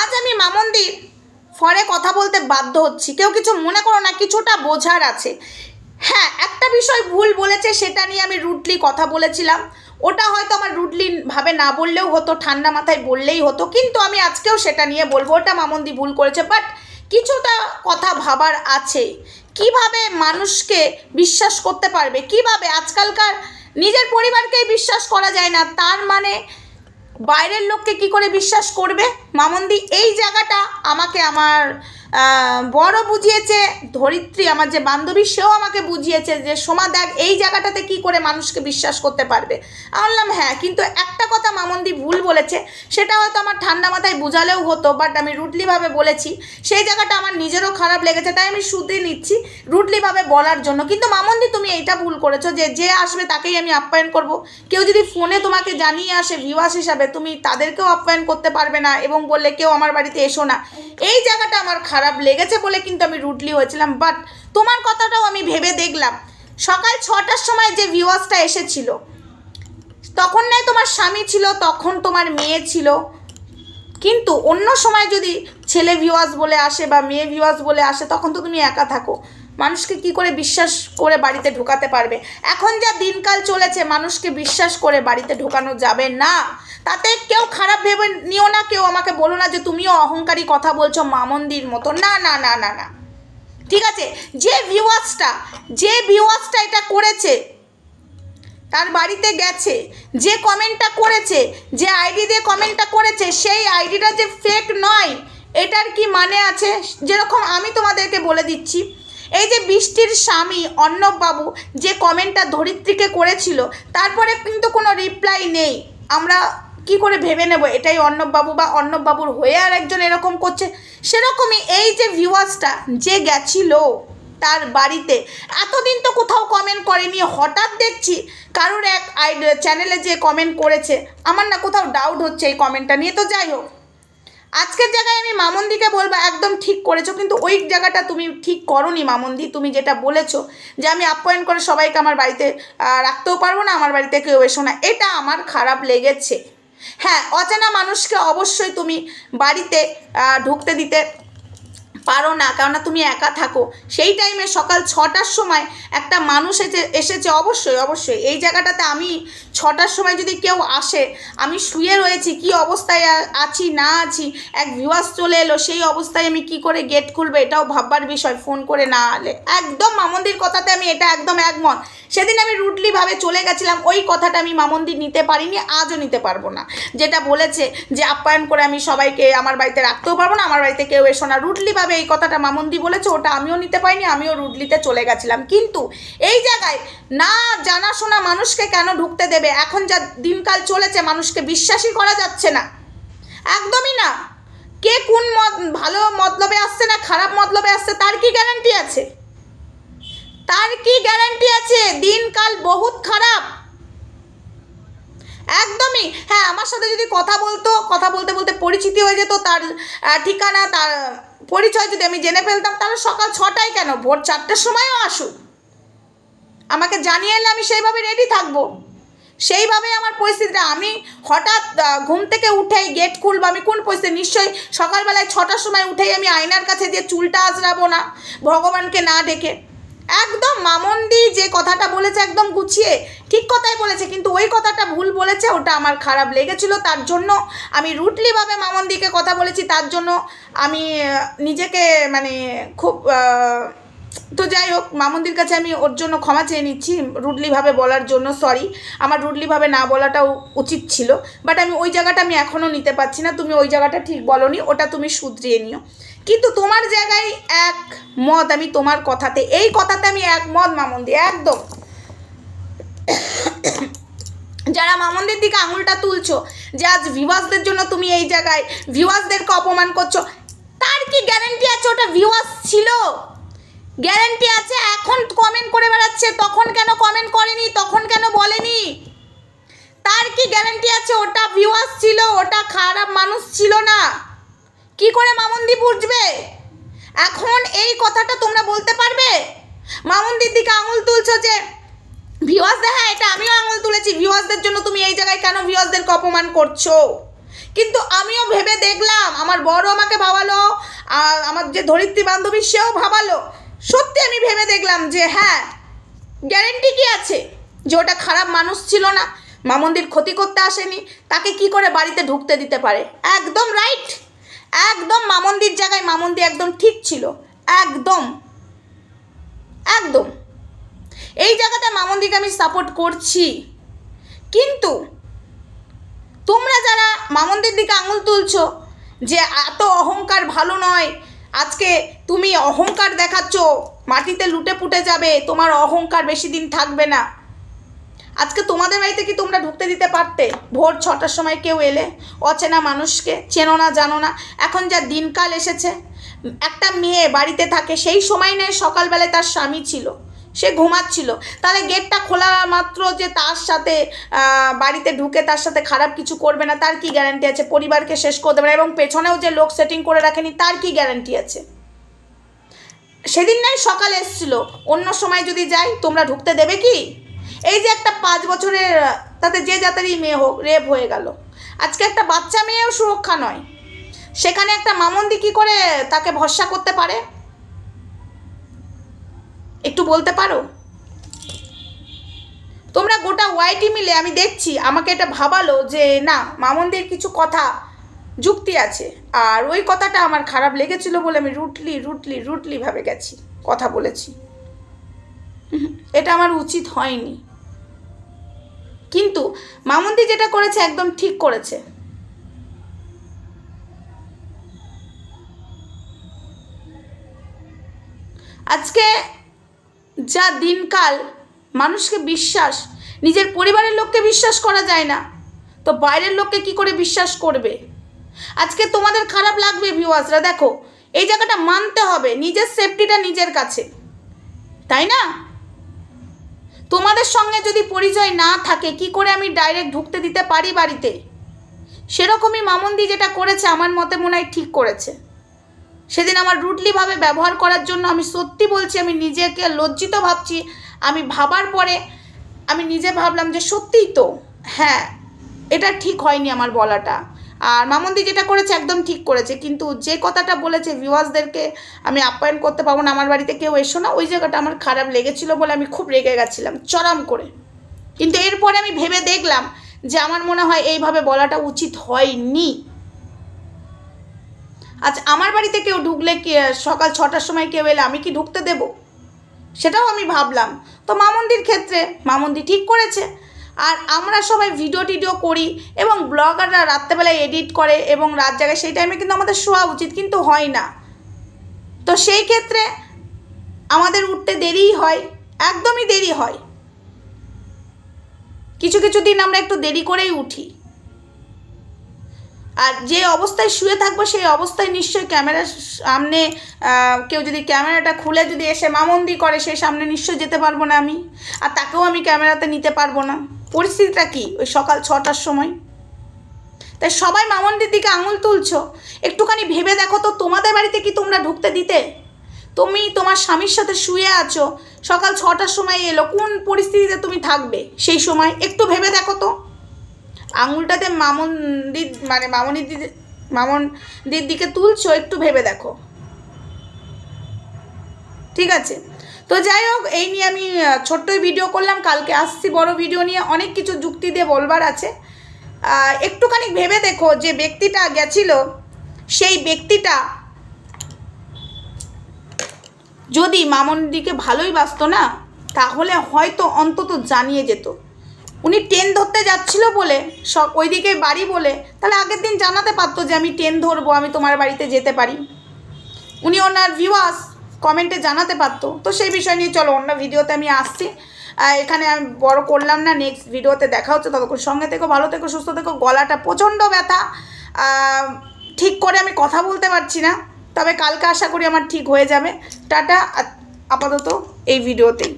আজ আমি মামন্দির ফরে কথা বলতে বাধ্য হচ্ছি। কেউ কিছু মনে করো না, কিছুটা বোঝার আছে। হ্যাঁ একটা বিষয় ভুল বলেছে, সেটা নিয়ে আমি রুটলি কথা বলেছিলাম। ওটা হয়তো আমার রুটলি ভাবে না বললেও হতো, ঠান্ডা মাথায় বললেই হতো, কিন্তু আমি আজকেও সেটা নিয়ে বলব। ওটা মামন্দি ভুল করেছে বাট কিছুটা কথা ভাবার আছে। কীভাবে মানুষকে বিশ্বাস করতে পারবে? কীভাবে? আজকালকার নিজের পরিবারকেই বিশ্বাস করা যায় না, তার মানে বাইরের লোককে কি করে বিশ্বাস করবে? মামন্দি এই জায়গাটা আমাকে আমার বড় বুঝিয়েছে, ধরিত্রী আমার যে বান্ধবী, সেও আমাকে বুঝিয়েছে যে সোমা, দেখ, এই জায়গাটাতে কি করে মানুষকে বিশ্বাস করতে পারবে। আমি বললাম হ্যাঁ কিন্তু একটা কথা মামন্দি ভুল বলেছে, সেটা হয়তো আমার ঠান্ডা মাথায় বুঝালেও হতো বাট আমি রুটলিভাবে বলেছি, সেই জায়গাটা আমার নিজেরও খারাপ লেগেছে, তাই আমি শুধরে নিচ্ছি রুটলিভাবে বলার জন্য। কিন্তু মামন্দি, তুমি এইটা ভুল করেছ যে যে আসবে তাকেই আমি আপ্যায়ন করব। কেউ যদি ফোনে তোমাকে জানিয়ে আসে ভিউয়ার্স হিসাবে, তুমি তাদেরকেও আপ্যায়ন করতে পারবে না এবং বললে কেউ আমার বাড়িতে এসো না। এই জায়গাটা আমার খারাপ লেগেছে বলে কিন্তু আমি রুটলি হয়েছিলাম বাট তোমার কথাটাও আমি ভেবে দেখলাম। সকাল ছটার সময় যে ভিউয়ার্সটা এসেছিল, তখন নাই তোমার স্বামী ছিল, তখন তোমার মেয়ে ছিল। কিন্তু অন্য সময় যদি ছেলে ভিউয়ার্স বলে আসে বা মেয়ে ভিউয়ার্স বলে আসে, তখন তো তুমি একা থাকো। মানুষকে কি করে বিশ্বাস করে বাড়িতে ঢোকাতে পারবে? এখন যা দিনকাল চলেছে, মানুষকে বিশ্বাস করে বাড়িতে ঢোকানো যাবে না। তাতে কেউ খারাপ ভেবে নিও না, কেউ আমাকে বলো না যে তুমিও অহংকারী কথা বলছো মামন্দির মতো। না না না না না। ঠিক আছে? যে ভিউয়ার্সটা যে ভিউয়ার্সটা এটা করেছে, তার বাড়িতে গেছে, যে কমেন্টটা করেছে, যে আইডি দিয়ে কমেন্টটা করেছে, সেই আইডিটা যে ফেক নয়, এটার কি মানে আছে? যেরকম আমি তোমাদেরকে বলে দিচ্ছি, এই যে বৃষ্টির স্বামী অর্ণববাবু যে কমেন্টটা ধরিত্রীকে করেছিল, তারপরে কিন্তু কোনো রিপ্লাই নেই। আমরা কি করে ভেবে নেব? এটাই অর্ণববাবু বা অর্ণববাবুর হয়ে আর একজন এরকম করছে? সেরকমই এই যে ভিউয়ার্সটা যে গেছিল তার বাড়িতে, এতদিন তো কোথাও কমেন্ট করেনি। হঠাৎ দেখছি কারোর এক চ্যানেলে যে কমেন্ট করেছে, আমার না কোথাও ডাউট হচ্ছে এই কমেন্টটা নিয়ে। তো যাই হোক, আজকের জায়গায় আমি মামন্দিকে বলব, একদম ঠিক করেছ, কিন্তু ওই জায়গাটা তুমি ঠিক করনি মামন্দি, তুমি যেটা বলেছ যে আমি আপ্যায়ন করে সবাইকে আমার বাড়িতে রাখতেও পারব না, আমার বাড়িতে কেউ এসো না, এটা আমার খারাপ লেগেছে। হ্যাঁ অচেনা মানুষকে অবশ্যই তুমি বাড়িতে ঢুকতে দিতে পারো না, কেননা তুমি একা থাকো। সেই টাইমে সকাল ছটার সময় একটা মানুষ এসে, এসেছে অবশ্যই অবশ্যই। এই জায়গাটাতে আমি ছটার সময় যদি কেউ আসে, আমি শুয়ে রয়েছি, কি অবস্থায় আছি, না আছি, এক ভিউয়ার্স চলে এলো, সেই অবস্থায় আমি কি করে গেট খুলবে, এটাও ভাববার বিষয় ফোন করে না আলে একদম মামন্দির কথাতে আমি এটা একদম একমত। সেদিন আমি রুটলিভাবে চলে গেছিলাম, ওই কথাটা আমি মামন্দির নিতে পারিনি, আজও নিতে পারব না। যেটা বলেছে যে, আপ্যায়ন করে আমি সবাইকে আমার বাড়িতে রাখতেও পারব না, আমার বাড়িতে কেউ এসো না। রুটলিভাবে এই কথাটা মামন্দি বলেছে, ওটা আমিও নিতে পারিনি, আমিও রুডলিতে চলে গেছিলাম। কিন্তু এই জায়গায় না জানাশোনা মানুষকে কেন ঢুকতে দেবে? এখন যা দিনকাল চলেছে, মানুষকে বিশ্বাসই করা যাচ্ছে না। একদমই না। কে কোন ভালো মতলবে আসছে না, খারাপ মতলবে আসছে, তার কি গ্যারান্টি আছে? তার কি গ্যারান্টি আছে? দিনকাল বহুত খারাপ। একদমই। হ্যাঁ আমার সাথে যদি কথা বলতো, কথা বলতে বলতে পরিচিতি হয়ে যেত, তার ঠিকানা, তার পরিচয় যদি আমি জেনে ফেলতাম, তাহলে সকাল ছটায় কেন? ভোর চারটের সময়ও আসুক। আমাকে জানিয়ে এলে আমি সেইভাবে রেডি থাকব। সেইভাবে আমার পরিস্থিতিটা, আমি হঠাৎ ঘুম থেকে উঠেই গেট খুলবো, আমি কোন পরিস্থিতি? নিশ্চয়ই সকালবেলায় ছটার সময় উঠেই আমি আয়নার কাছে দিয়ে চুলটা আজরাবো না, ভগবানকে না ডেকে একদম মামন্দি যে কথাটা বলেছে একদম গুছিয়ে, ঠিক কথাই বলেছে, কিন্তু ওই কথাটা ভুল বলেছে, ওটা আমার খারাপ লেগেছিল, তার জন্য আমি রুটলিভাবে মামন্দিকে কথা বলেছি, তার জন্য আমি নিজেকে মানে খুব তো যাই হোক, মামন্দির কাছে আমি ওর জন্য ক্ষমা চেয়ে নিচ্ছি রুডলিভাবে বলার জন্য সরি আমার রুডলিভাবে না বলাটাও উচিত ছিল বাট আমি ওই জায়গাটা আমি এখনও নিতে পারছি না। তুমি ওই জায়গাটা ঠিক বলনি, ওটা তুমি শুধরিয়ে নিও। কিন্তু তোমার জায়গায় এক মত আমি তোমার কথাতে, এই কথাতে আমি এক মত মামন্দি, একদম। যারা মামন্দির দিকে আঙুলটা তুলছো, যে আজ ভিউয়ার্সদের জন্য তুমি এই জায়গায় ভিউয়ার্সদেরকে অপমান করছ, তার কি গ্যারেন্টি আছে ওটা ভিউয়ার্স ছিল? গ্যারেন্টি আছে? এখন কমেন্ট করে বেড়াচ্ছে। তখন কেন কমেন্ট করেনি? তখন কেন বলেনি? তার কি গ্যারেন্টি আছে? ওটা ভিউয়ার্স ছিল, ওটা খারাপ মানুষ ছিল না। কি করে মামন্দি বুঝবে? এখন এই কথাটা তোমরা বলতে পারবে? মামন্দির দিকে আঙুল তুলছো যে ভিউয়ার্সদের হ্যাঁ এটা আমিও আঙুল তুলেছি। ভিউয়ার্সদের জন্য তুমি এই জায়গায় কেন ভিউয়ার্সদেরকে অপমান করছ? কিন্তু আমিও ভেবে দেখলাম, আমার বড় আমাকে ভাবালো, আর আমার যে ধরিত্রী বান্ধবী, সেও ভাবালো। সত্যি আমি ভেবে দেখলাম যে হ্যাঁ গ্যারেন্টি কি আছে? যে ওটা খারাপ মানুষ ছিল না, মামন্দির ক্ষতি করতে আসেনি, তাকে কি করে বাড়িতে ঢুকতে দিতে পারে? একদম রাইট একদম মামন্দির জায়গায় মামন্দি একদম ঠিক ছিল। একদম। একদম। এই জায়গাতে মামন্দিকে আমি সাপোর্ট করছি। কিন্তু তোমরা যারা মামন্দির দিকে আঙুল তুলছো যে এত অহংকার ভালো নয় আজকে তুমি অহংকার দেখাচ্ছ, মাটিতে লুটে পুটে যাবে, তোমার অহংকার বেশি দিন থাকবে না। আজকে তোমাদের বাড়িতে কি তোমরা ঢুকতে দিতে পারতে? ভোর ছটার সময় কেউ এলে, অচেনা মানুষকে চেনো না, জানো না, এখন যা দিনকাল এসেছে। একটা মেয়ে বাড়িতে থাকে, সেই সময় নেয় সকালবেলায় তার স্বামী ছিল। সে ঘুমাচ্ছিল। তাহলে গেটটা খোলা মাত্র যে তার সাথে বাড়িতে ঢুকে তার সাথে খারাপ কিছু করবে না, তার কি গ্যারান্টি আছে? পরিবারকে শেষ করে দেবে না এবং পেছনেও যে লোক সেটিং করে রাখেনি, তার কি গ্যারান্টি আছে? সেদিন নাই, সকালে এসছিল। অন্য সময় যদি যাই, তোমরা ঢুকতে দেবে কি? এই যে একটা পাঁচ বছরের, তাতে যে জাতেরই মেয়ে হোক রেপ হয়ে গেল। আজকে একটা বাচ্চা মেয়েও সুরক্ষা নয়। সেখানে একটা মামন্দি কি করে তাকে ভরসা করতে পারে? একটু বলতে পারো? তোমরা গোটা ওয়াইটি মিলে আমি দেখছি, আমাকে এটা ভাবালো যে না, মামন্দির কিছু কথা যুক্তি আছে। আর ওই কথাটা আমার খারাপ লেগেছিল বলে আমি রুটলি রুটলি রুটলি ভাবে গেছি, কথা বলেছি। এটা আমার উচিত হয়নি। কিন্তু মামুন্দি যেটা করেছে একদম ঠিক করেছে। আজকে যা দিনকাল মানুষকে বিশ্বাস, নিজের পরিবারের লোককে বিশ্বাস করা যায় না। তো বাইরের লোককে কি করে বিশ্বাস করবে? আজকে তোমাদের খারাপ লাগবে ভিউয়ার্সরা দেখো, এই জায়গাটা মানতে হবে, নিজের সেফটিটা নিজের কাছে। তাই না? তোমাদের সঙ্গে যদি পরিচয় না থাকে, কি করে আমি ডাইরেক্ট ঢুকতে দিতে পারি বাড়িতে? সেরকমই মামন্দি যেটা করেছে, আমার মতে মনে হয় ঠিক করেছে। সেদিন আমার রুটলিভাবে ব্যবহার করার জন্য আমি সত্যি বলছি, আমি নিজেকে লজ্জিত ভাবছি। আমি ভাবার পরে আমি নিজে ভাবলাম যে সত্যিই তো হ্যাঁ এটা ঠিক হয়নি আমার বলাটা। আর মামন্দি যেটা করেছে একদম ঠিক করেছে, কিন্তু যে কথাটা বলেছে ভিউয়ার্সদেরকে আমি আপ্যায়ন করতে পারব না, আমার বাড়িতে কেউ এসো না, ওই জায়গাটা আমার খারাপ লেগেছিল বলে আমি খুব রেগে গেছিলাম, চরম করে। কিন্তু এরপরে আমি ভেবে দেখলাম যে আমার মনে হয় এইভাবে বলাটা উচিত হয়নি। আচ্ছা আমার বাড়িতে কেউ ঢুকলে কি, সকাল ছটার সময় কেউ এলে আমি কি ঢুকতে দেব? সেটাও আমি ভাবলাম। তো মামন্দির ক্ষেত্রে, মামন্দি ঠিক করেছে। আর আমরা সবাই ভিডিও টিডিও করি এবং ব্লগাররা রাত্রেবেলায় এডিট করে এবং রাত জায়গায় সেই টাইমে কিন্তু আমাদের শোয়া উচিত, কিন্তু হয় না। তো সেই ক্ষেত্রে আমাদের উঠতে দেরিই হয়, একদমই দেরি হয়। কিছু কিছু দিন আমরা একটু দেরি করেই উঠি। আর যে অবস্থায় শুয়ে থাকব, সেই অবস্থায় নিশ্চয়ই ক্যামেরার সামনে কেউ যদি ক্যামেরাটা খুলে যদি এসে মামন্দি করে, সেই সামনে নিশ্চয়ই যেতে পারব না আমি। আর তাকেও আমি ক্যামেরাতে নিতে পারব না। পরিস্থিতিটা কি ওই সকাল ছটার সময়? তাই সবাই মামন্দির দিকে আঙুল তুলছো। একটুখানি ভেবে দেখো তো, তোমাদের বাড়িতে কি তোমরা ঢুকতে দিতে? তুমি তোমার স্বামীর সাথে শুয়ে আছো, সকাল ছটার সময় এলো, কোন পরিস্থিতিতে তুমি থাকবে সেই সময়? একটু ভেবে দেখো তো। আঙুলটাতে মামনদির মানে মামনির দিদি মামনদির দিকে তুলছো একটু ভেবে দেখো। ঠিক আছে? তো যাই হোক এই নিয়ে আমি আহ, ছোট্টই ভিডিও করলাম কালকে আসছি বড় ভিডিও নিয়ে অনেক কিছু যুক্তি দিয়ে বলবার আছে। একটুখানি ভেবে দেখো যে ব্যক্তিটা গেছিল সেই ব্যক্তিটা যদি মামনদিকে ভালোই বাসতো না তাহলে হয়তো অন্তত জানিয়ে যেত। উনি ট্রেন ধরতে যাচ্ছিল বলে, সব ওইদিকে বাড়ি বলে, তাহলে আগের দিন জানাতে পারতো যে আমি ট্রেন ধরবো, আমি তোমার বাড়িতে যেতে পারি। উনি ওনার ভিউয়ার্স কমেন্টে জানাতে পারতো। তো সেই বিষয় নিয়ে চলো, অন্য ভিডিওতে আমি আসছি। এখানে আমি বড় করলাম না নেক্সট ভিডিওতে দেখা হচ্ছে, ততক্ষণ সঙ্গে থেকো, ভালো থেকো, সুস্থ থেকো, গলাটা প্রচণ্ড ব্যথা। ঠিক করে আমি কথা বলতে পারছি না, তবে কালকে আশা করি আমার ঠিক হয়ে যাবে। টাটা আপাতত এই ভিডিওতেই।